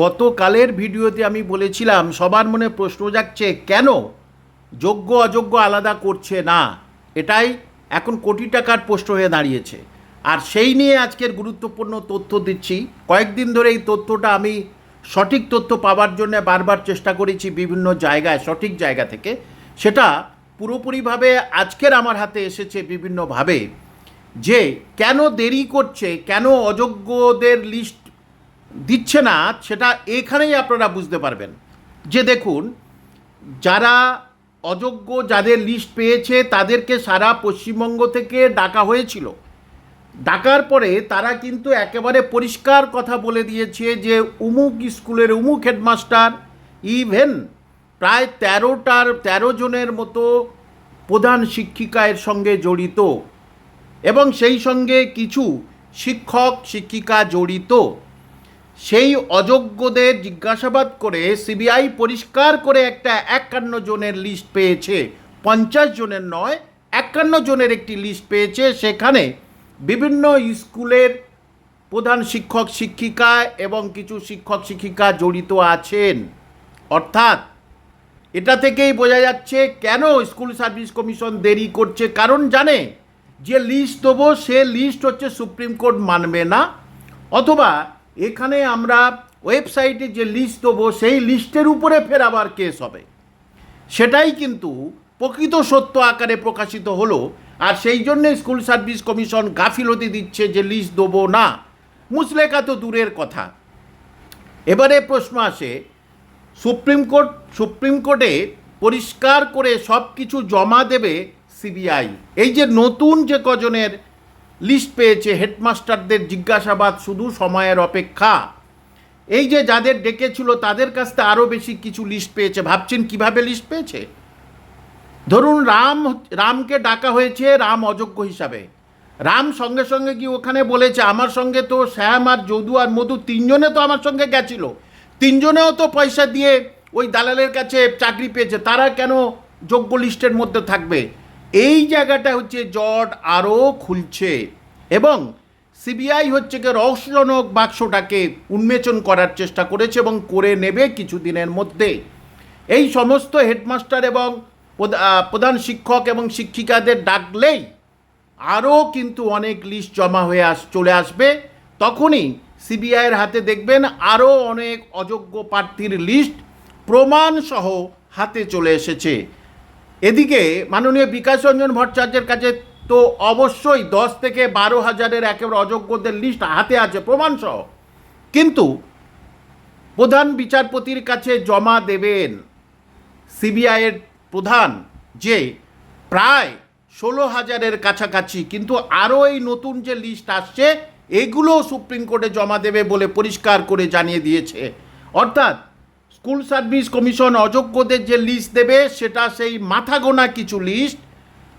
গতকালের ভিডিওতে আমি বলেছিলাম, সবার মনে প্রশ্ন যাচ্ছে কেন যোগ্য, অযোগ্য আলাদা করছে না? এটাই এখন কোটি টাকার প্রশ্ন হয়ে দাঁড়িয়েছে। আর সেই নিয়ে আজকের গুরুত্বপূর্ণ তথ্য দিচ্ছি। কয়েকদিন ধরে এই তথ্যটা আমি সঠিক তথ্য পাওয়ার জন্য বারবার চেষ্টা করেছি বিভিন্ন জায়গায়, সঠিক জায়গা থেকে। সেটা পুরোপুরিভাবে আজকের আমার হাতে এসেছে বিভিন্নভাবে যে কেন দেরি করছে, কেন অযোগ্যদের লিস্ট দিচ্ছে না, সেটা এখানেই আপনারা বুঝতে পারবেন। যে দেখুন, যারা অযোগ্য যাদের লিস্ট পেয়েছে, তাদেরকে সারা পশ্চিমবঙ্গ থেকে ডাকা হয়েছিল। ডাকার পরে তারা কিন্তু একেবারে পরিষ্কার কথা বলে দিয়েছে যে, উমুক স্কুলের উমুক হেডমাস্টার ইভেন প্রায় তেরোটার, তেরো জনের মতো প্রধান শিক্ষিকা এর সঙ্গে জড়িত। এবং সেই সঙ্গে কিছু শিক্ষক, শিক্ষিকা জড়িত। সেই অযোগ্যদের জিজ্ঞাসাবাদ করে সিবিআই পরিষ্কার করে একটা একান্ন জনের লিস্ট পেয়েছে। পঞ্চাশ জনের নয়, একান্ন জনের একটি লিস্ট পেয়েছে। সেখানে বিভিন্ন স্কুলের প্রধান শিক্ষক, শিক্ষিকা এবং কিছু শিক্ষক, শিক্ষিকা জড়িত আছেন। অর্থাৎ এটা থেকেই বোঝা যাচ্ছে কেন স্কুল সার্ভিস কমিশন দেরি করছে। কারণ জানে, যে লিস্ট দেবো, সে লিস্ট হচ্ছে সুপ্রিম কোর্ট মানবে না। অথবা এখানে আমরা ওয়েবসাইটে যে লিস্ট দেবো, সেই লিস্টের উপরে ফের আবার কেস হবে। সেটাই কিন্তু প্রকৃত সত্য আকারে প্রকাশিত হলো, আর সেই জন্যে স্কুল সার্ভিস কমিশন গাফিলতি দিচ্ছে যে লিস্ট দেবো না। মুসলেখা তো দূরের কথা। এবারে প্রশ্ন আসে, সুপ্রিম কোর্ট, সুপ্রিম কোর্টে পরিষ্কার করে সব কিছু জমা দেবে সিবিআই। এই যে নতুন যে কজনের লিস্ট পেয়েছে হেডমাস্টারদের জিজ্ঞাসাবাদ শুধু সময়ের অপেক্ষা। এই যে যাদের ডেকেছিল তাদের কাছ থেকে আরও বেশি কিছু লিস্ট পেয়েছে। ভাবছেন কীভাবে লিস্ট পেয়েছে? ধরুন রাম রামকে ডাকা হয়েছে রাম অযোগ্য হিসাবে। রাম সঙ্গে সঙ্গে কি ওখানে বলেছে, আমার সঙ্গে তো শ্যাম আর যদু আর মধু তিনজনে তো আমার সঙ্গে গেছিল। তিনজনেও তো পয়সা দিয়ে ওই দালালের কাছে চাকরি পেয়েছে। তারা কেন যোগ্য লিস্টের মধ্যে থাকবে? এই জায়গাটা হচ্ছে জট আরও খুলছে এবং সিবিআই হচ্ছে কি রহস্যজনক বাক্সটাকে উন্মেচন করার চেষ্টা করেছে এবং করে নেবে কিছুদিনের মধ্যে। এই সমস্ত হেডমাস্টার এবং প্রধা- প্রধান শিক্ষক এবং শিক্ষিকাদের ডাকলেই আরও কিন্তু অনেক লিস্ট জমা হয়ে আস, চলে আসবে। তখনই সিবিআইয়ের হাতে দেখবেন আরও অনেক অযোগ্য প্রার্থীর লিস্ট প্রমাণসহ হাতে চলে এসেছে। এদিকে মাননীয় বিকাশ রঞ্জন ভট্টাচার্যের কাছে তো অবশ্যই দশ থেকে বারো হাজারের একেবারে অযোগ্যদের লিস্ট হাতে আছে, প্রমাণসহ। কিন্তু প্রধান বিচারপতির কাছে জমা দেবেন সিবিআইয়ের প্রধান যে প্রায় ষোলো হাজারের কাছাকাছি, কিন্তু আরও এই নতুন যে লিস্ট আসছে এগুলো সুপ্রিম কোর্টে জমা দেবে বলে পরিষ্কার করে জানিয়ে দিয়েছে। অর্থাৎ স্কুল সার্ভিস কমিশন অযোগ্যদের যে লিস্ট দেবে, সেটা সেই মাথা গোনা কিছু লিস্ট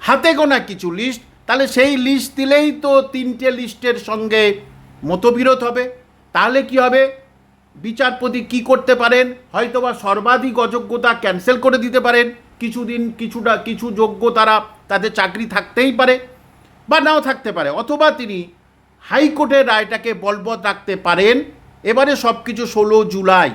হাতে গোনা কিছু লিস্ট তাহলে সেই লিস্ট দিলেই তো তিনটে লিস্টের সঙ্গে মতবিরোধ হবে। তাহলে কি হবে? বিচারপতি কি করতে পারেন? হয়তোবা সর্বাধিক অযোগ্যতা ক্যান্সেল করে দিতে পারেন। কিছুদিন কিছুটা, কিছু যোগ্য তারা তাদের চাকরি থাকতেই পারে বা নাও থাকতে পারে, অথবা তিনি হাইকোর্টের রায়টাকে বলবৎ রাখতে পারেন। এবারে সব কিছু ষোলো জুলাই।